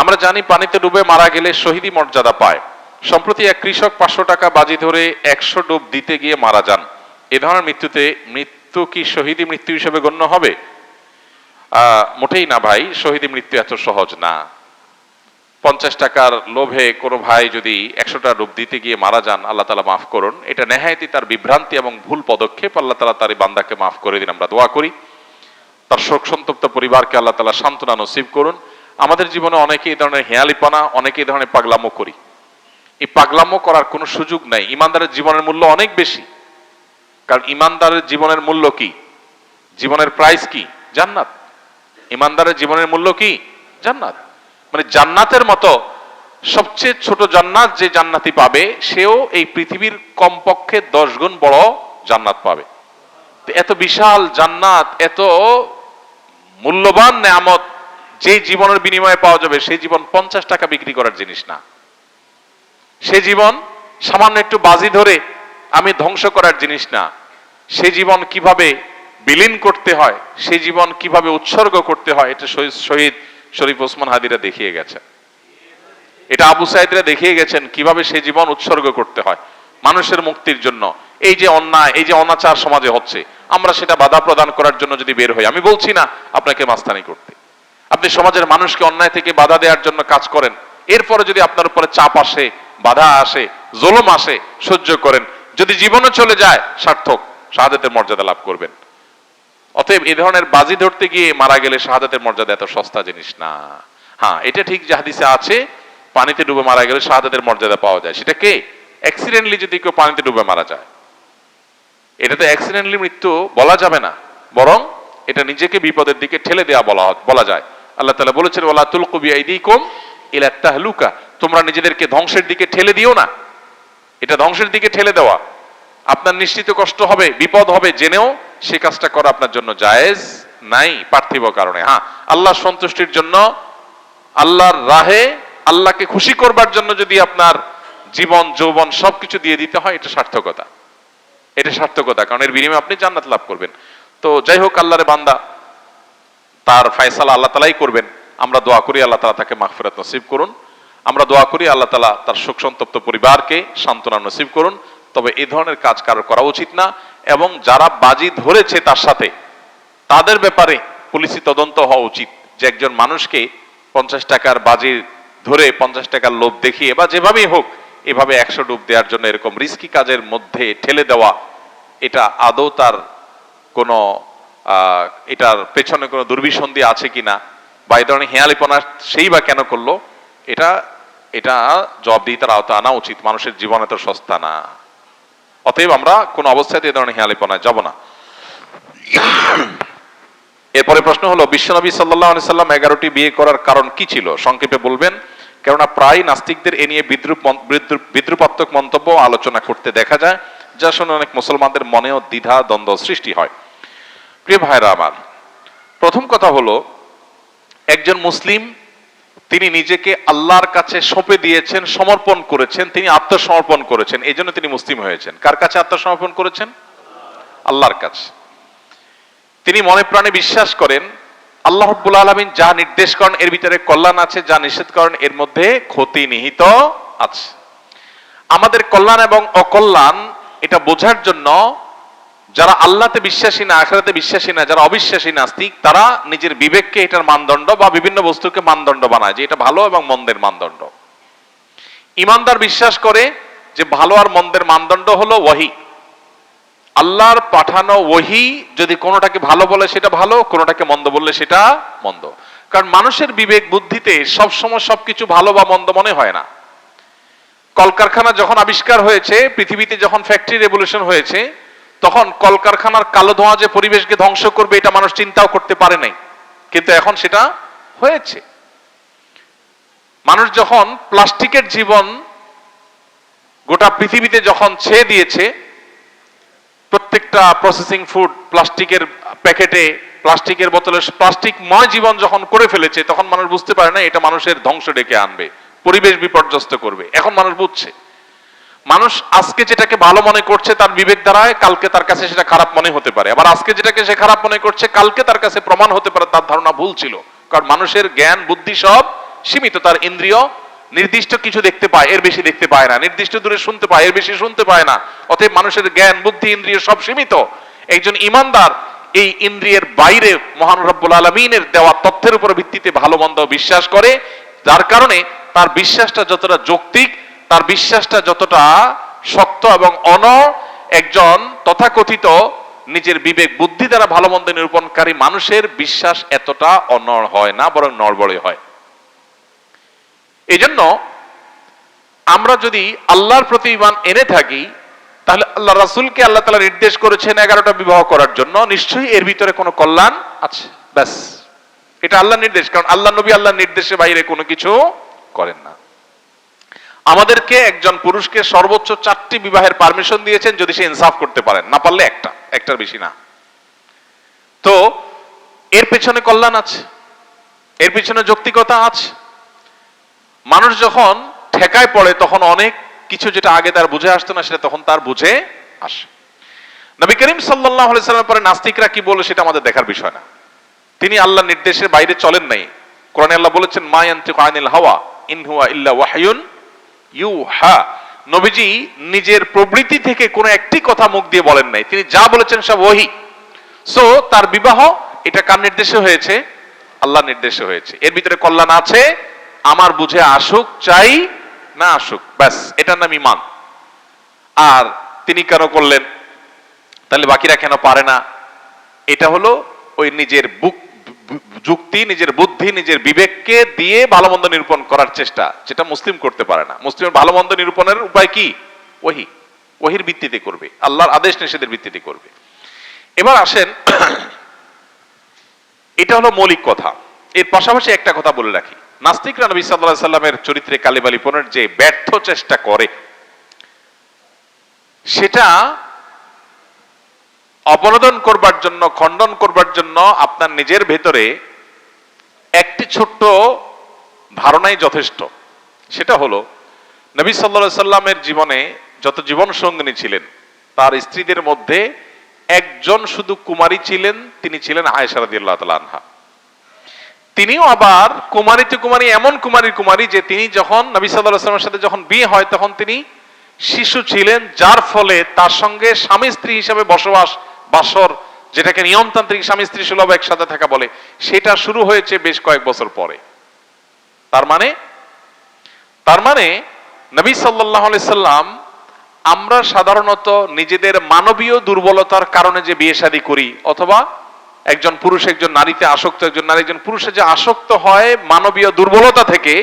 আমরা জানি পানিতে ডুবে মারা গেলে শহীদি মর্যাদা পায়। সম্প্রতি এক কৃষক পাঁচশো টাকা বাজি ধরে একশো ডুব দিতে গিয়ে মারা যান। এ ধরনের মৃত্যুতে মৃত্যু কি শহীদি মৃত্যু হিসেবে গণ্য হবে? মোটেই না ভাই শহীদি মৃত্যু এত সহজ না। পঞ্চাশ টাকার লোভে কোনো ভাই যদি একশোটা রূপ দিতে গিয়ে মারা যান, আল্লাহ তালা মাফ করুন। এটা নেহায়তি তার বিভ্রান্তি এবং ভুল পদক্ষেপ। আল্লাহ তালা তার বান্দাকে মাফ করে দিন, আমরা দোয়া করি। তার শোক সন্তপ্ত পরিবারকে আল্লাহ তালা সান্ত্বনা নসিব করুন। আমাদের জীবনে অনেকে এই ধরনের হেয়ালিপনা, অনেকে এই ধরনের পাগলামো করি। এই পাগলামো করার কোনো সুযোগ নাই। ইমানদারের জীবনের মূল্য অনেক বেশি। কারণ ইমানদারের জীবনের মূল্য কি? জীবনের প্রাইস কি? জান্নাত। ইমানদারের জীবনের মূল্য কি? জান্নাত। মানে জান্নাতের মতো সবচেয়ে ছোট জান্নাত যে জান্নাতি পাবে, সেও এই পৃথিবীর কমপক্ষে দশ গুণ বড় জান্নাত পাবে। এত বিশাল জান্নাত, এত মূল্যবান নেয়ামত যে জীবনের বিনিময়ে পাওয়া যাবে, সেই জীবন পঞ্চাশ টাকা বিক্রি করার জিনিস না। সে জীবন সামান্য একটু বাজি ধরে আমি ধ্বংস করার জিনিস না। সে জীবন কীভাবে বিলীন করতে হয়, সে জীবন কীভাবে উৎসর্গ করতে হয়, এটা শহীদ শহীদ শরীফ ওসমান হাদিরা দেখিয়ে গেছেন এটা আবু সাইদরা দেখিয়ে গেছেন কীভাবে সে জীবন উৎসর্গ করতে হয় মানুষের মুক্তির জন্য। এই যে অন্যায়, এই যে অনাচার সমাজে হচ্ছে, আমরা সেটা বাধা প্রদান করার জন্য যদি বের হই, আমি বলছি না, আপনাকে মাস্তানি করতে আপনি সমাজের মানুষকে অন্যায় থেকে বাধা দেওয়ার জন্য কাজ করেন। এরপরে যদি আপনার উপরে চাপ আসে, বাধা আসে, জোলম আসে, সহ্য করেন। যদি জীবনও চলে যায়, সার্থক, শাহাদাতের মর্যাদা লাভ করবেন। অতএব এই ধরনের বাজি ধরতে গিয়ে মারা গেলে শাহাদাতের মর্যাদা এত সস্তা জিনিস না। হ্যাঁ এটা ঠিক যে হাদিসে আছে, পানিতে ডুবে মারা গেলে শাহাদাতের মর্যাদা পাওয়া যায়। সেটা কে? অ্যাক্সিডেন্টলি যদি কেউ পানিতে ডুবে মারা যায়। এটা তো অ্যাক্সিডেন্টলি মৃত্যু বলা যাবে না। বরং এটা নিজেকে বিপদের দিকে ঠেলে দেওয়া বলা বলা যায়। আল্লাহ তাআলা বলেছেন, ওয়ালা তুলকু বিআইদিকুম ইলা তাহলুকা। তোমরা নিজেদেরকে ধ্বংসের দিকে ঠেলে দিও না। এটা ধ্বংসের দিকে ঠেলে দেওয়া। আপনার নিশ্চিত কষ্ট হবে, বিপদ হবে, জেনেও সে কাজটা করা আপনার জন্য জায়েজ নাই, পার্থিব কারণে। হ্যাঁ আল্লাহ সন্তুষ্টির জন্য, আল্লাহর রাহে, আল্লাহকে খুশি করবার জন্য যদি আপনার জীবন, যৌবন সবকিছু দিয়ে দিতে হয়, এটা সার্থকতা। এটা সার্থকতা, কারণ এর বিনিময়ে আপনি জান্নাত লাভ করবেন। তো যাই হোক, আল্লাহরে বান্দা তার ফায়সালা আল্লাহ তালাই করবেন, আমরা দোয়া করি আল্লাহ তালা তাকে মাগফিরাত নসিব করুন। আমরা দোয়া করি আল্লাহ তালা তার শোক সন্তপ্ত পরিবারকে সান্ত্বনা নসিব করুন। তবে এই ধরনের কাজ কারও করা উচিত না এবং যারা বাজি ধরেছে তার সাথে, তাদের ব্যাপারে পুলিশি তদন্ত হওয়া উচিত। যে একজন মানুষকে পঞ্চাশ টাকার বাজি ধরে পঞ্চাশ টাকার লোভ দেখিয়ে বা যেভাবেই হোক, এভাবে একশো ডুব দেওয়ার জন্য এরকম রিস্কি কাজের মধ্যে ঠেলে দেওয়া, এটা আদৌ তার কোনো এটার পেছনে কোনো দুর্বিসন্ধি আছে কিনা বা এই ধরনের হেয়ালিপনা সেই বা কেন করল, এটা এটা জবাবদিহিতার আওতা আনা উচিত। মানুষের জীবন এত সস্তা না। অতএব আমরা কোন অবস্থাতে এই ধরনের হেয়ালিপনায় যাব না। এরপরে প্রশ্ন হলো, বিশ্বনবী সাল্লাহ সাল্লাম এগারোটি বিয়ে করার কারণ কি ছিল? সংক্ষেপে বলবেন, কেননা প্রায় নাস্তিকদের এ নিয়ে বিদ্রুপ- বিদ্রুপাত্মক মন্তব্য আলোচনা করতে দেখা যায়, যা শুনে অনেক মুসলমানদের মনেও দ্বিধা দ্বন্দ্ব সৃষ্টি হয়। প্রিয় ভাইরা আমার, প্রথম কথা হলো, একজন মুসলিম, তিনি নিজেকে আল্লাহর কাছে সঁপে দিয়েছেন, সমর্পণ করেছেন, তিনি আত্মসমর্পণ করেছেন, এই জন্য তিনি মুসলিম হয়েছেন। কার কাছে আত্মসমর্পণ করেছেন? আল্লাহর কাছে। তিনি মনে প্রাণে বিশ্বাস করেন, আল্লাহ রব্বুল আলমিন যা নির্দেশ করেন, এর ভিতরে কল্যাণ আছে, যা নিষেধ করেন, এর মধ্যে ক্ষতি নিহিত আছে। আমাদের কল্যাণ এবং অকল্যাণ, এটা বোঝার জন্য যারা আল্লাহতে বিশ্বাসী না, আখেরাতে বিশ্বাসী না, যারা অবিশ্বাসী নাস্তিক, তারা নিজের বিবেককে এটার মানদণ্ড বা বিভিন্ন বস্তুকে মানদণ্ড বানায় যে এটা ভালো এবং মন্দের মানদণ্ড। ইমানদার বিশ্বাস করে যে ভালো আর মন্দের মানদণ্ড হলো ওয়াহি। আল্লাহর পাঠানো ওহি যদি কোনোটাকে ভালো বলে সেটা ভালো, কোনোটাকে মন্দ বললে সেটা মন্দ। কারণ মানুষের বিবেক বুদ্ধিতে সবসময় সবকিছু ভালো বা মন্দ মনে হয় না। কলকারখানা যখন আবিষ্কার হয়েছে, পৃথিবীতে যখন ফ্যাক্টরি রেভলিউশন হয়েছে তখন কলকারখানার কালো ধোঁয়া যে পরিবেশকে ধ্বংস করবে, এটা মানুষ চিন্তাও করতে পারে নাই। কিন্তু এখন সেটা হয়েছে। মানুষ যখন প্লাস্টিকের জীবন গোটা পৃথিবীতে যখন ছেয়ে দিয়েছে, প্রত্যেকটা প্রসেসিং ফুড প্লাস্টিকের প্যাকেটে, প্লাস্টিকের বোতলে, প্লাস্টিকময় জীবন যখন করে ফেলেছে, তখন মানুষ বুঝতে পারে না এটা মানুষের ধ্বংস ডেকে আনবে, পরিবেশ বিপর্যস্ত করবে। এখন মানুষ বুঝছে। মানুষ আজকে যেটাকে ভালো মনে করছে তার বিবেক দ্বারায় কালকে তার কাছে সেটা খারাপ মনে হতে পারে। আবার আজকে যেটাকে সে খারাপ মনে করছে, কালকে তার কাছে প্রমাণ হতে পারে, তার ধারণা ভুল ছিল। কারণ মানুষের জ্ঞান, বুদ্ধি সব সীমিত, তার ইন্দ্রিয় নির্দিষ্ট কিছু দেখতে পায়, এর বেশি দেখতে পায় না। নির্দিষ্ট দূরে শুনতে পায়, এর বেশি শুনতে পায় না। অতএব মানুষের জ্ঞান, বুদ্ধি, ইন্দ্রিয় সব সীমিত। একজন ইমানদার এই ইন্দ্রিয়ের বাইরে মহান রব্বুল আলমিনের দেওয়া তথ্যের উপর ভিত্তিতে ভালো মন্দ বিশ্বাস করে। যার কারণে তার বিশ্বাসটা যতটা যৌক্তিক তার বিশ্বাসটা যতটা শক্ত এবং অন একজন তথাকথিত নিজের বিবেক, বুদ্ধি দ্বারা ভালো মন্দ নিরূপণকারী মানুষের বিশ্বাস এতটা অনড় হয় না, বরং নড়বড়ে হয়। এই জন্য আমরা যদি আল্লাহর প্রতি ইমান এনে থাকি, তাহলে আল্লাহ রাসুলকে আল্লাহ তালা নির্দেশ করেছেন এগারোটা বিবাহ করার জন্য। নিশ্চয়ই এর ভিতরে কোনো কল্যাণ আছে? ব্যাস। এটা আল্লাহ নির্দেশ, কারণ আল্লাহ নবী আল্লাহ নির্দেশে বাইরে কোনো কিছু করেন না। আমাদেরকে একজন পুরুষকে সর্বোচ্চ চারটি বিবাহের পারমিশন দিয়েছেন যদি সে ইনসাফ করতে পারেন না পারলে একটা, একটার বেশি না। তো এর পেছনে কল্যাণ আছে, এর পেছনে যৌক্তিকতা আছে। মানুষ যখন ঠেকায় পড়ে, তখন অনেক কিছু যেটা আগে তার বুঝে আসতো না, সেটা তখন তার বুঝে আসে। নবী করিম সাল্লাহ পরে নাস্তিকরা কি বলে, সেটা আমাদের দেখার বিষয় না। তিনি আল্লাহ নির্দেশের বাইরে চলেন নাই। কোরআনে আল্লাহ বলেছেন, মা ইয়ান্তিকু আনিল হাওয়া, ইন হুয়া ইল্লা ওয়াহয়ুন ইউহা। নবীজি নিজের প্রবৃত্তি থেকে কোনো একটি কথা মুখ দিয়ে বলেন নাই। তিনি যা বলেছেন সব ওহি। সো তার বিবাহ, এটা কার নির্দেশে হয়েছে? আল্লাহ নির্দেশে হয়েছে। এর ভিতরে কল্যাণ আছে, আমার বুঝে আসুক, চাই, না আসুক। ব্যাস, এটার নাম ইমান আর তিনি কেন করলেন? তাহলে বাকিরা কেন পারে না? এটা হলো ওই নিজের বুক যুক্তি, নিজের বুদ্ধি, নিজের বিবেককে দিয়ে ভালো মন্দ নিরূপণ করার চেষ্টা, যেটা মুসলিম করতে পারে না। মুসলিমের ভালো মন্দ নিরূপণের উপায় কি? ওহি। ওহির ভিত্তিতে করবে। আল্লাহর আদেশ নিষেধের ভিত্তিতে করবে। এবার আসেন, এটা হলো মৌলিক কথা। এর পাশাপাশি একটা কথা বলে রাখি। নাস্তিকরা নবী সাল্লাহ সাল্লামের চরিত্রে কালিবালিপনের যে ব্যর্থ চেষ্টা করে, সেটা অপনোদন করবার জন্য, খণ্ডন করবার জন্য আপনার নিজের ভেতরে একটি ছোট্ট ধারণাই যথেষ্ট। সেটা হলো, নবী সাল্লা সাল্লামের জীবনে যত জীবন সঙ্গিনী ছিলেন, তার স্ত্রীদের মধ্যে একজন শুধু কুমারী ছিলেন, তিনি ছিলেন আয়সারদিল্লাহ তিনিও আবার কুমারীতে কুমারী, এমন কুমারীর কুমারী যে তিনি যখন নবী সাল্লাহ সাল্লামের সাথে যখন বিয়ে হয়, তখন তিনি শিশু ছিলেন, যার ফলে তার সঙ্গে স্বামী স্ত্রী হিসেবে বসবাস বাসর, যেটাকে নিয়মতান্ত্রিক স্বামী স্ত্রী সুলভ একসাথে থাকা বলে, সেটা শুরু হয়েছে বেশ কয়েক বছর পরে। তার মানে তার মানে নবী সাল্লাহ সাল্লাম আমরা সাধারণত নিজেদের মানবীয় দুর্বলতার কারণে যে বিয়ে শাদী করি, অথবা একজন পুরুষ একজন নারীতে আসক্ত, একজন নারী একজন পুরুষে যে আসক্ত হয় মানবীয় দুর্বলতা থেকে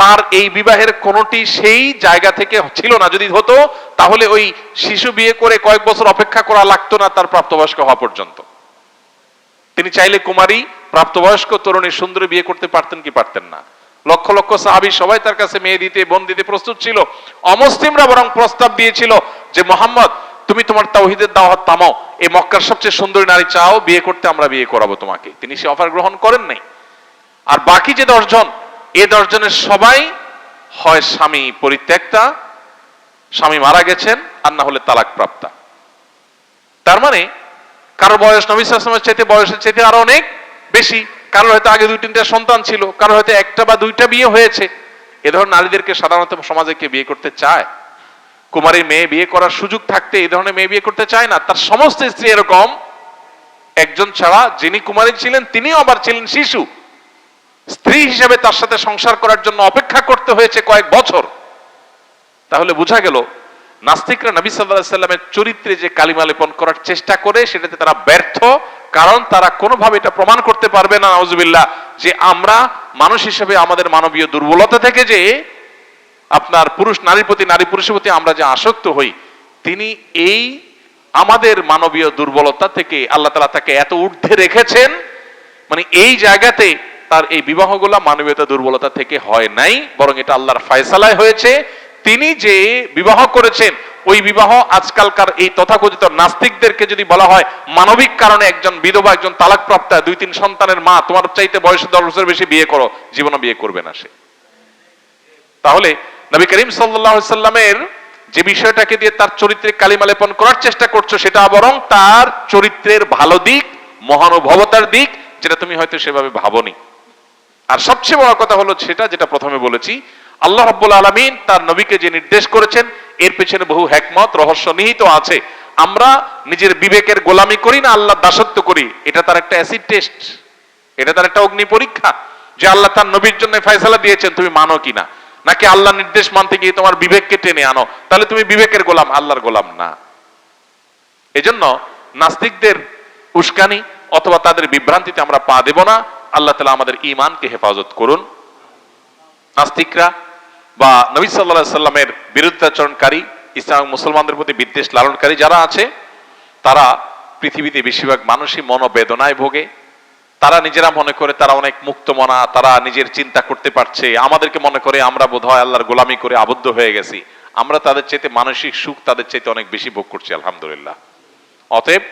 তার এই বিবাহের কোনটি সেই জায়গা থেকে ছিল না। যদি হতো, তাহলে ওই শিশু বিয়ে করে কয়েক বছর অপেক্ষা করা লাগতো না তার প্রাপ্তবয়স্ক হওয়া পর্যন্ত। তিনি চাইলে কুমারী প্রাপ্তবয়স্ক তরুণী সুন্দরী বিয়ে করতে পারতেন কি পারতেন না। লক্ষ লক্ষ সাহাবি সবাই তার কাছে মেয়ে দিতে, বোন দিতে প্রস্তুত ছিল। অমুসলিমরা বরং প্রস্তাব দিয়েছিল যে, মোহাম্মদ, তুমি তোমার তাওহিদের দাওয়াত তামাও এই মক্কার সবচেয়ে সুন্দরী নারী চাও, বিয়ে করতে আমরা বিয়ে করাবো তোমাকে। তিনি সে অফার গ্রহণ করেন নাই। আর বাকি যে দশজন এ দশজনের সবাই হয় স্বামী পরিত্যক্তা, স্বামী মারা গেছেন আর না হলে তালাক প্রাপ্তা তার মানে কারও বয়স নবী সালামের চাইতে বয়সের চাইতে আরও অনেক বেশি। কারও হয়তো আগে দুই তিনটা সন্তান ছিল কারও হয়তো একটা বা দুইটা বিয়ে হয়েছে। এ ধরনের নারীদেরকে সাধারণত সমাজে কে বিয়ে করতে চায়? কুমারী মেয়ে বিয়ে করার সুযোগ থাকতে এই ধরনের মেয়ে বিয়ে করতে চায় না। তার সমস্ত স্ত্রী এরকম। একজন ছাড়া যিনি কুমারী ছিলেন, তিনিও আবার ছিলেন শিশু। স্ত্রী হিসেবে তার সাথে সংসার করার জন্য অপেক্ষা করতে হয়েছে কয়েক বছর। তাহলে বোঝা গেল, নাস্তিকরা নবী সাল্লাহ সাল্লামের চরিত্রে যে কালিমা লেপন করার চেষ্টা করে, সেটাতে তারা ব্যর্থ, কারণ তারা কোনোভাবে এটা প্রমাণ করতে পারবে না নজবিল্লা যে আমরা মানুষ হিসেবে আমাদের মানবীয় দুর্বলতা থেকে যে আপনার পুরুষ নারীর প্রতি, নারী পুরুষের প্রতি আমরা যে আসক্ত হই, তিনি এই আমাদের মানবীয় দুর্বলতা থেকে আল্লাহ তালা তাকে এত ঊর্ধ্বে রেখেছেন। মানে এই জায়গাতে তার এই বিবাহগুলা মানবীয়তা দুর্বলতা থেকে হয় নাই, বরং এটা আল্লাহর ফয়সালায় হয়েছে। তিনি যে বিবাহ করেছেন, ওই বিবাহ আজকালকার এই তথাকথিত নাস্তিকদেরকে যদি বলা হয়, মানবিক কারণে একজন বিধবা, একজন তালাকপ্রাপ্তা, দুই, তিন সন্তানের মা, তোমার চাইতে বয়সে দশ বছর বেশি বিয়ে করো, জীবনে বিয়ে করবে না সে। তাহলে নবী করিম সাল্লামের যে বিষয়টাকে দিয়ে তার চরিত্রে কালিমা লেপন করার চেষ্টা করছ, সেটা বরং তার চরিত্রের ভালো দিক, মহানুভবতার দিক, যেটা তুমি হয়তো সেভাবে ভাবনি। আর সবচেয়ে বড় কথা হলো সেটা যেটা প্রথমে বলেছি, আল্লাহ রাব্বুল আলামিন তার নবীকে যে নির্দেশ করেছেন, এর পেছনে বহু হেকমত, রহস্য নিহিত আছে। আমরা নিজের বিবেকের গোলামি করি না, আল্লাহ দাসত্ব করি। এটা তার একটা অ্যাসিড টেস্ট এটা তার একটা অগ্নি পরীক্ষা যে আল্লাহ তার নবীর জন্য ফয়সালা দিয়েছেন, তুমি মানো কিনা? নাকি আল্লাহ নির্দেশ মানতে গিয়ে তোমার বিবেককে টেনে আনো? তাহলে তুমি বিবেকের গোলাম, আল্লাহর গোলাম না। এজন্য নাস্তিকদের উস্কানি অথবা তাদের বিভ্রান্তিতে আমরা পা দেব না। আল্লাহ তালা আমাদের ইমানকে হেফাজত করুন। নাস্তিকরা বা নবী সাল্লাহ সাল্লামের বিরুদ্ধাচরণকারী, ইসলাম মুসলমানদের প্রতি বিদ্বেষ লালনকারী যারা আছে, তারা পৃথিবীতে বেশিরভাগ মানুষই মনোবেদনায় ভোগে। তারা নিজেরা মনে করে তারা অনেক মুক্ত মনা তারা নিজের চিন্তা করতে পারছে। আমাদেরকে মনে করে আমরা বোধহয় আল্লাহর গোলামি করে আবদ্ধ হয়ে গেছি। আমরা তাদের চাইতে মানসিক সুখ তাদের চাইতে অনেক বেশি ভোগ করছি, আলহামদুলিল্লাহ। অতএব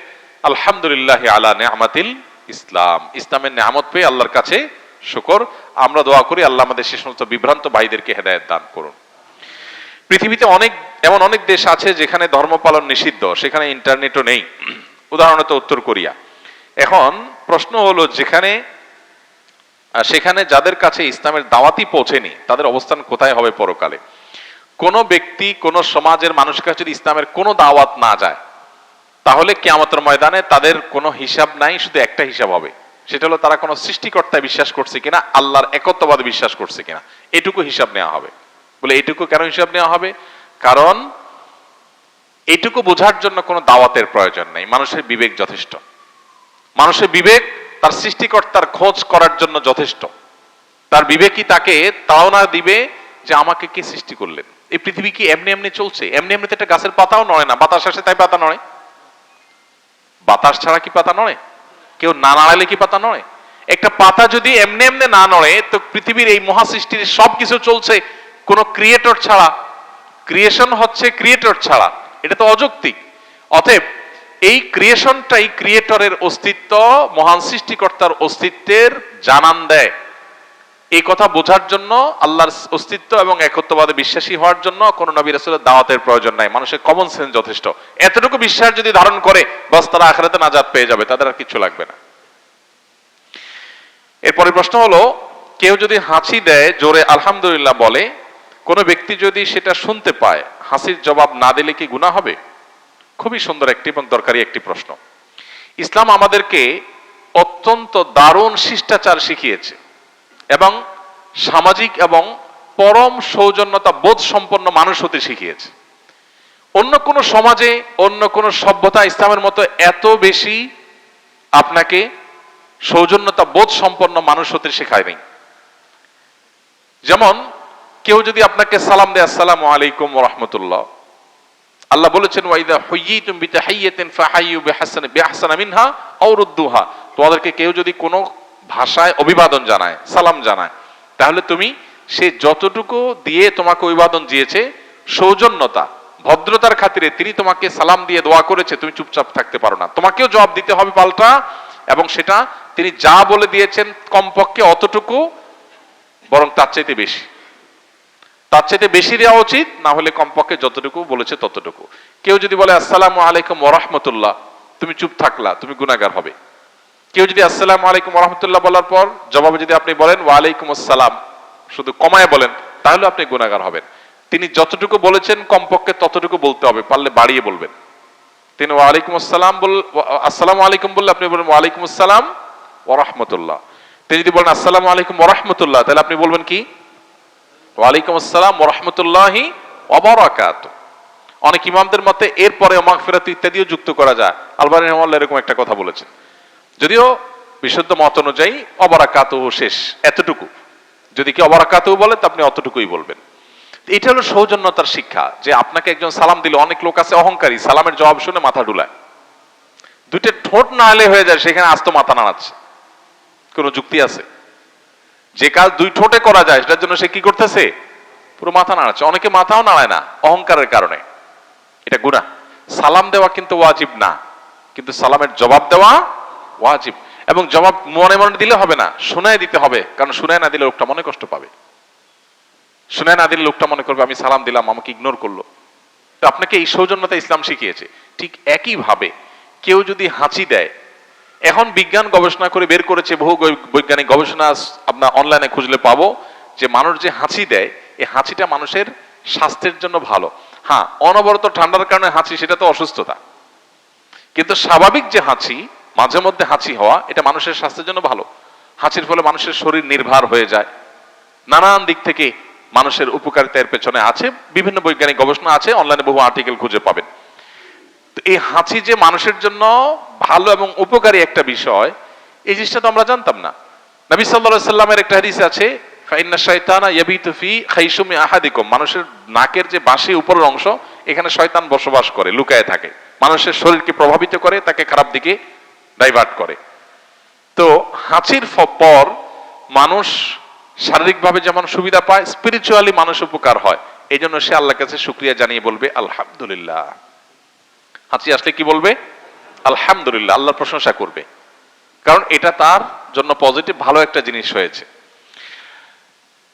আলহামদুলিল্লাহ আলা নেহামাতিল ইসলাম। ইসলামের নেহামত পেয়ে আল্লাহর কাছে শুকর। আমরা দোয়া করি, আল্লাহ আমাদের সে সমস্ত বিভ্রান্ত ভাইদেরকে হেদায়ত দান করুন। পৃথিবীতে অনেক, এমন অনেক দেশ আছে যেখানে ধর্ম পালন নিষিদ্ধ, সেখানে ইন্টারনেটও নেই। উদাহরণত উত্তর কোরিয়া। এখন প্রশ্ন হলো, যেখানে সেখানে যাদের কাছে ইসলামের দাওয়াতি পৌঁছেনি, তাদের অবস্থান কোথায় হবে পরকালে? কোন ব্যক্তি, কোন সমাজের মানুষের কাছে যদি ইসলামের কোনো দাওয়াত না যায় তাহলে কেয়ামতের ময়দানে তাদের কোনো হিসাব নাই, শুধু একটা হিসাব হবে। সেটা হলো তারা কোনো সৃষ্টিকর্তায় বিশ্বাস করছে কিনা, আল্লাহর একত্ববাদ বিশ্বাস করছে কিনা। এটুকু হিসাব নেওয়া হবে। বলে এটুকু কেন হিসাব নেওয়া হবে? কারণ এটুকু বোঝার জন্য কোনো দাওয়াতের প্রয়োজন নেই। মানুষের বিবেক যথেষ্ট। মানুষের বিবেক তার সৃষ্টিকর্তার খোঁজ করার জন্য যথেষ্ট। তার বিবেকই তাকে তাও না দিবে যে আমাকে কে সৃষ্টি করলেন। এই পৃথিবী কি এমনি এমনি চলছে? এমনি এমনিতে একটা গাছের পাতাও নড়ে না। বাতাস আসে তাই পাতা নড়ে। বাতাস ছাড়া কি পাতা নড়ে? কেউ না নাড়ালে কি পাতা নড়ে? একটা পাতা যদি এমনি এমনি না নড়ে, তো পৃথিবীর এই মহাসৃষ্টির সব কিছু চলছে কোনো ক্রিয়েটর ছাড়া। ক্রিয়েশন হচ্ছে ক্রিয়েটর ছাড়া। এটা তো অযৌক্তিক। অতএব এই ক্রিয়েশনটাই ক্রিয়েটরের অস্তিত্ব, মহান সৃষ্টিকর্তার অস্তিত্বের জানান দেয়। এই কথা বোঝার জন্য আল্লাহর অস্তিত্ব এবং একত্ববাদে বিশ্বাসী হওয়ার জন্য কোন নবী রাসূলের দাওয়াতের প্রয়োজন নাই। মানুষের কমন সেন্স যথেষ্ট। এতটুকু বিশ্বাস যদি ধারণ করে, বাস তারা আখেরাতে নাজাত পেয়ে যাবে, তাদের আর কিছু লাগবে না। এরপরে প্রশ্ন হলো, কেউ যদি হাঁচি দেয়, জোরে আলহামদুলিল্লাহ বলে, কোনো ব্যক্তি যদি সেটা শুনতে পায়, হাসির জবাব না দিলে কি গুনাহ হবে? খুবই সুন্দর একটি এবং দরকারি একটি প্রশ্ন। ইসলাম আমাদেরকে অত্যন্ত দারুণ শিষ্টাচার শিখিয়েছে। এবং সামাজিক এবং পরম সৌজন্যতা বোধ সম্পন্ন মানুষ হতে শিখিয়েছে। অন্য কোন সমাজে, অন্য কোন সভ্যতা ইসলামের মতো এত বেশি আপনাকে সৌজন্যতা বোধ সম্পন্ন মানুষ হতে শেখায় যেমন কেউ যদি আপনাকে সালাম দেয়, আসসালামু আলাইকুম রহমতুল্লাহ। আল্লাহ বলেছেন ওয়াইদা হুইয়িতুম তোমাদেরকে কেউ যদি কোনো ভাষায় অভিবাদন জানায়, সালাম জানায়। তাহলে তুমি সে যতটুকু দিয়ে তোমাকে অভিবাদন দিয়েছে, সৌজন্যতা, ভদ্রতার খাতিরে তিনি তোমাকে সালাম দিয়ে দোয়া করেছে, তুমি চুপচাপ থাকতে পারো না। তোমাকেও জবাব দিতে হবে পাল্টা, এবং সেটা তিনি যা বলে দিয়েছেন কমপক্ষে অতটুকু, বরং তার চাইতে বেশি। তার চাইতে বেশি দেওয়া উচিত, না হলে কমপক্ষে যতটুকু বলেছে ততটুকু। কেউ যদি বলে, আসসালামু আলাইকুম ওরহমতুল্লাহ তুমি চুপ থাকলা, তুমি গুনাগার হবে। কেউ যদি আসসালামু আলাইকুম ওরহমতুল্লাহ বলার পর জবাবে যদি আপনি বলেন ওয়ালাইকুম আসসালাম, শুধু কমায় বলেন, তাহলে আপনি গুনাগার হবেন। তিনি যতটুকু বলেছেন কমপক্ষে ততটুকু বলতে হবে, পারলে বাড়িয়ে বলবেন। তিনি ওয়ালাইকুম আসসালাম বল, আসসালামু আলাইকুম বললে আপনি বলবেন ওয়ালাইকুম আসসালাম ওরহমতুল্লাহ তিনি যদি বলেন আসসালামু আলাইকুম ওরহমতুল্লাহ তাহলে আপনি বলবেন কি? ওয়ালাইকুম আসসালাম ওরহমতুল্লাহি অবরাকাত অনেক ইমামদের মতে এরপরে মাগফিরাত ইত্যাদিও যুক্ত করা যায়। আলবানি রহমাল্লাহ এরকম একটা কথা বলেছেন। যদিও বিশুদ্ধ মত অনুযায়ী অবরাকাত শেষ, এতটুকু। যদি কি অবরাকাত বলে, তো আপনি অতটুকুই বলবেন। এটা হলো সৌজন্যতার শিক্ষা, যে আপনাকে একজন সালাম দিলে, অনেক লোক আছে অহংকারী, সালামের জবাব শুনে মাথা ডুলায় দুইটা ঠোঁট না হলে হয়ে যায়, সেখানে আস্ত মাথা নাড়াচ্ছে। কোনো যুক্তি আছে? যে কাজ দুই ঠোঁটে করা যায়, সেটার জন্য সে কি করতেছে? পুরো মাথা নাড়াচ্ছে। অনেকে মাথাও নাড়ায় না, অহংকারের কারণে। এটা গুণা সালাম দেওয়া কিন্তু ওয়াজিব না, কিন্তু সালামের জবাব দেওয়া ওয়াজিব। এবং জবাব মনে মনে দিলে হবে না, শোনায় দিতে হবে, কারণ শোনায় না দিলে লোকটা মনে কষ্ট পাবে। শোনায় না দিলে লোকটা মনে করবে, আমি সালাম দিলাম, আমাকে ইগনোর করল। তো আপনাকে এই সৌজন্যতা ইসলাম শিখিয়েছে। ঠিক একই ভাবে কেউ যদি হাঁচি দেয়, এখন বিজ্ঞান গবেষণা করে বের করেছে, বহু বৈজ্ঞানিক গবেষণা আপনার অনলাইনে খুঁজলে পাবো যে মানুষ যে হাঁচি দেয়, এই হাঁচিটা মানুষের স্বাস্থ্যের জন্য ভালো। হ্যাঁ অনবরত ঠান্ডার কারণে হাঁচি, সেটা তো অসুস্থতা। কিন্তু স্বাভাবিক যে হাঁচি মাঝে মধ্যে হাঁচি হওয়া, এটা মানুষের স্বাস্থ্যের জন্য ভালো। হাঁচির ফলে মানুষের শরীর নির্ভার হয়ে যায়। নানান দিক থেকে মানুষের উপকারিতার পেছনে আছে, বিভিন্ন বৈজ্ঞানিক গবেষণা আছে অনলাইনে বহু আর্টিকেল খুঁজে পাবেন। এই হাঁচি যে মানুষের জন্য ভালো এবং উপকারী একটা বিষয়, এই জিনিসটা তো আমরা জানতাম না। নবী সাল্লাল্লাহু সাল্লামের একটা হাদিস আছে, ফাইন্না শয়তানা ইয়াবিতু ফি খাইশুমি আহাদিকুম। মানুষের নাকের যে বাঁশি উপরের অংশ, এখানে শয়তান বসবাস করে, লুকায় থাকে। মানুষের শরীরকে প্রভাবিত করে, তাকে খারাপ দিকে ডাইভার্ট করে। তো হাঁচির পর মানুষ শারীরিকভাবে যেমন সুবিধা পায় স্পিরিচুয়ালি মানুষ উপকার হয়। এই জন্য সে আল্লাহর কাছে শুক্রিয়া জানিয়ে বলবে, আলহামদুলিল্লাহ। হাঁচি আসলে কি বলবে? আলহামদুলিল্লাহ। আল্লাহর প্রশংসা করবে। কারণ এটা তার জন্য পজিটিভ ভালো একটা জিনিস হয়েছে।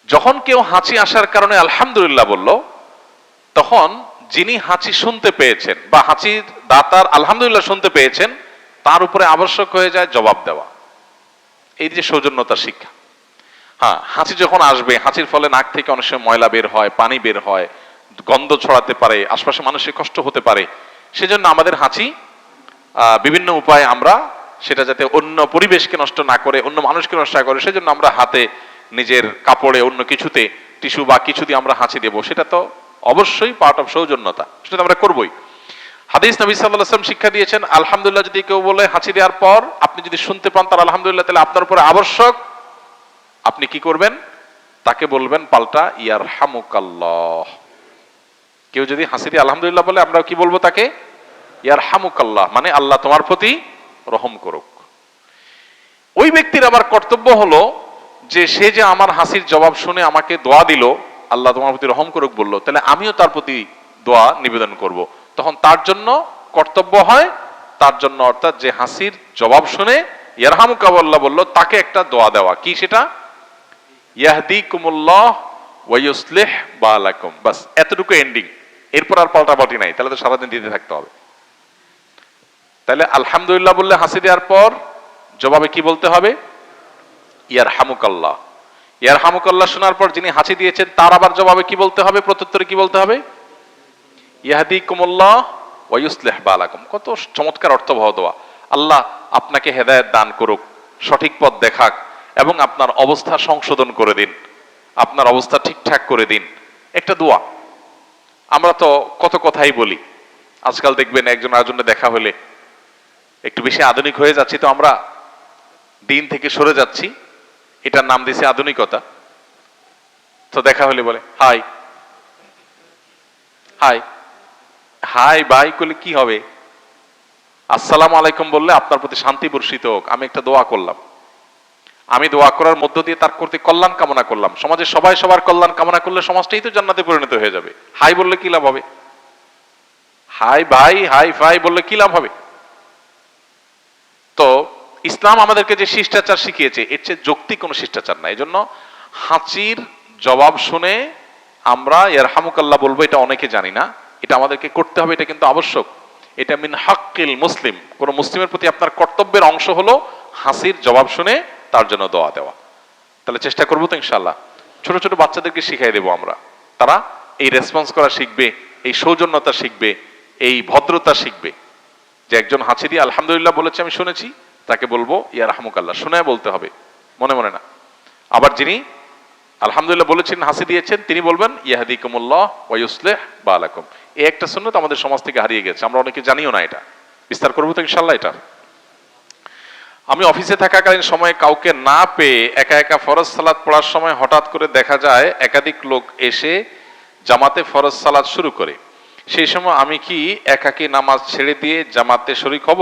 যখন কেউ হাঁচি আসার কারণে আলহামদুলিল্লাহ বলল, তখন যিনি হাঁচি শুনতে পেয়েছেন বা হাঁচির দাতার আলহামদুলিল্লাহ শুনতে পেয়েছেন তার উপরে আবশ্যক হয়ে যায় জবাব দেওয়া। এই যে সৌজন্যতার শিক্ষা। হ্যাঁ হাঁচি যখন আসবে, হাঁচির ফলে নাক থেকে অনেক সময় ময়লা বের হয়, পানি বের হয়, গন্ধ ছড়াতে পারে, আশপাশে মানুষের কষ্ট হতে পারে। সেজন্য আমাদের হাঁচি বিভিন্ন উপায়ে আমরা সেটা যাতে অন্য পরিবেশকে নষ্ট না করে, অন্য মানুষকে নষ্ট না করে, সেজন্য আমরা হাতে নিজের কাপড়ে অন্য কিছুতে টিস্যু বা কিছু দিয়ে আমরা হাঁচি দেবো। সেটা তো অবশ্যই পার্ট অফ সৌজন্যতা। সেটা তো আমরা করবোই। হাদিস নবী সাল্লাহ আসলাম শিক্ষা দিয়েছেন, আলহামদুলিল্লাহ, যদি কেউ বলে হাঁচি দেওয়ার পর আপনি যদি শুনতে পান তার আলহামদুলিল্লাহ, তাহলে আপনার উপরে আবশ্যক, আপনি কি করবেন? তাকে বলবেন, পাল্টা ইয়ার হামুকাল্লাহ কেউ যদি হাসি দিয়ে আলহামদুলিল্লাহ বলে, আমরা কি বলব তাকে? ইয়ার হামুকাল্লাহ মানে আল্লাহ তোমার প্রতি রহম করুক। ওই ব্যক্তির আবার কর্তব্য হলো যে, সে যে আমার হাসির জবাব শুনে আমাকে দোয়া দিল, আল্লাহ তোমার প্রতি রহম করুক বলল, তাহলে আমিও তার প্রতি দোয়া নিবেদন করব। তখন তার জন্য কর্তব্য হয়, তার জন্য অর্থাৎ যে হাসির জবাব শুনে ইয়ারহামুকাবাল্লাহ বলল, তাকে একটা দোয়া দেওয়া। কি সেটা? ইয়াহদি কুমুল্লাহ ওয়াইসলেহ বালাকুম। বাস, এতটুকু এন্ডিং এরপর আর পাল্টাপাল্টি নাই, তাহলে তো সারাদিন দিতে থাকতে হবে। তাহলে আলহামদুলিল্লাহ বললে হাসি দেওয়ার পর জবাবে কি বলতে হবে? ইয়ার হামুকাল্লাহ ইয়ার হামুকাল্লাহ শোনার পর যিনি হাসি দিয়েছেন, তার আবার জবাবে কি বলতে হবে? প্রত্যুত্তরে কি বলতে হবে? ইয়াহাদি কুমুল্লাহ ওয়ুসলেহ বালাকুম। কত চমৎকার অর্থবহ দোয়া। আল্লাহ আপনাকে হেদায়েত দান করুক, সঠিক পথ দেখাক এবং আপনার অবস্থা সংশোধন করে দিন, আপনার অবস্থা ঠিকঠাক করে দিন। একটা দোয়া। আমরা তো কত কথাই বলি। আজকাল দেখবেন একজন আরেকজনের দেখা হলে একটু বেশি আধুনিক হয়ে যাচ্ছি, তো আমরা দিন থেকে সরে যাচ্ছি। এটার নাম দিয়েছে আধুনিকতা। তো দেখা হলে বলে, হাই। হাই। হাই, বাই করলে কি হবে? আসসালামু আলাইকুম বললে আপনার প্রতি শান্তি বর্ষিত হোক। আমি একটা দোয়া করলাম। আমি দোয়া করার মধ্য দিয়ে তার প্রতি কল্যাণ কামনা করলাম। সমাজে সবাই সবার কল্যাণ কামনা করলে সমাজটাই তো জান্নাতে পরিণত হয়ে যাবে। হাই বললে কি লাভ হবে? হাই ভাই হাই, ফাই বললে কি লাভ হবে? তো ইসলাম আমাদেরকে যে শিষ্টাচার শিখিয়েছে, এর চেয়ে যৌক্তিক কোনো শিষ্টাচার না এই জন্য হাঁচির জবাব শুনে আমরা এর হামুকাল্লা বলব, এটা অনেকে জানি না। এটা আমাদেরকে করতে হবে, এটা কিন্তু আবশ্যক। এটা মিন হাক্কিল মুসলিম। কোন মুসলিমের প্রতি আপনার কর্তব্যের অংশ হলো হাসির জবাব শুনে তার জন্য দোয়া দেওয়া। তাহলে চেষ্টা করব তো ইনশাল্লাহ ছোট ছোট বাচ্চাদেরকে শিখাই দেবো আমরা। তারা এই রেসপন্স করা শিখবে, এই সৌজন্যতা শিখবে, এই ভদ্রতা শিখবে। যে একজন হাঁচি দিয়ে আলহামদুলিল্লাহ বলেছে, আমি শুনেছি, তাকে বলব, ইয়া রাহমুকাল্লাহ শুনে বলতে হবে। মনে মনে না। আবার যিনি আলহামদুলিল্লাহ বলেছেন, হাসি দিয়েছেন। তিনি বলবেন ইয়াহাদি কুমুল্লাহ ওয়ুসলেহ বা আলাকুম এই একটা সুন্নত আমাদের সমাজ থেকে হারিয়ে গেছে। আমরা অনেকে জানিও না এটা। বিস্তার করব তো ইনশাল্লাহ এটা। আমি অফিসে থাকাকালীন সময়ে কাউকে না পেয়ে একা একা ফরজ সালাদ পড়ার সময় হঠাৎ করে দেখা যায়, একাধিক লোক এসে জামাতে ফরজ সালাদ শুরু করে। সেই সময় আমি কি একাকি নামাজ ছেড়ে দিয়ে জামাতে শরিক হব,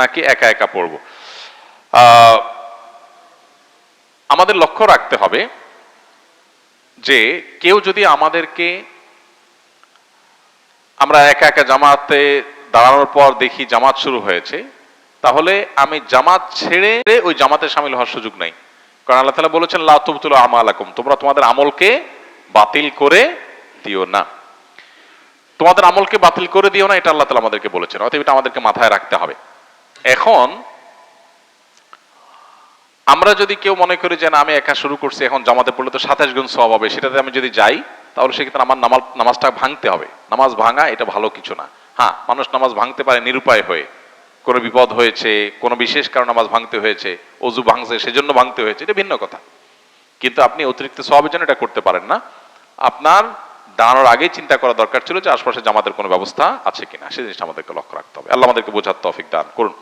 নাকি একা একা পড়ব? আমাদের লক্ষ্য রাখতে হবে যে কেউ যদি আমাদেরকে আমরা একা একা জামাতে দাঁড়ানোর পর দেখি জামাত শুরু হয়েছে, তাহলে আমি জামাত ছেড়ে ওই জামাতে সামিল হওয়ার সুযোগ নাই। কারণ আল্লাহ তালা বলেছেন লাতুবতুল আমালাকুম। তোমরা তোমাদের আমলকে বাতিল করে দিও না। তোমাদের আমলকে বাতিল করে দিও না, এটা আল্লাহ তালা আমাদেরকে বলেছেন, অতএব এটা আমাদেরকে মাথায় রাখতে হবে। এখন আমরা যদি কেউ মনে করি যে না, আমি একা শুরু করছি, এখন জামাতে পড়লে তো সাতাশ গুণ সব হবে, সেটাতে আমি যদি যাই, তাহলে সেক্ষেত্রে আমার নামাজ, নামাজটা ভাঙতে হবে। নামাজ ভাঙা এটা ভালো কিছু না। হ্যাঁ মানুষ নামাজ ভাঙতে পারে নিরুপায় হয়ে। কোনো বিপদ হয়েছে, কোনো বিশেষ কারণে নামাজ ভাঙতে হয়েছে, অজু ভাঙছে, সেজন্য ভাঙতে হয়েছে, এটা ভিন্ন কথা। কিন্তু আপনি অতিরিক্ত সবের জন্য এটা করতে পারেন না। আপনার দাঁড়ানোর আগেই চিন্তা করা দরকার ছিল যে আশপাশে জামাতের কোনো ব্যবস্থা আছে কিনা সেই জিনিসটা আমাদেরকে লক্ষ্য রাখতে হবে। আল্লাহ আমাদেরকে বোঝার তৌফিক দান করুন।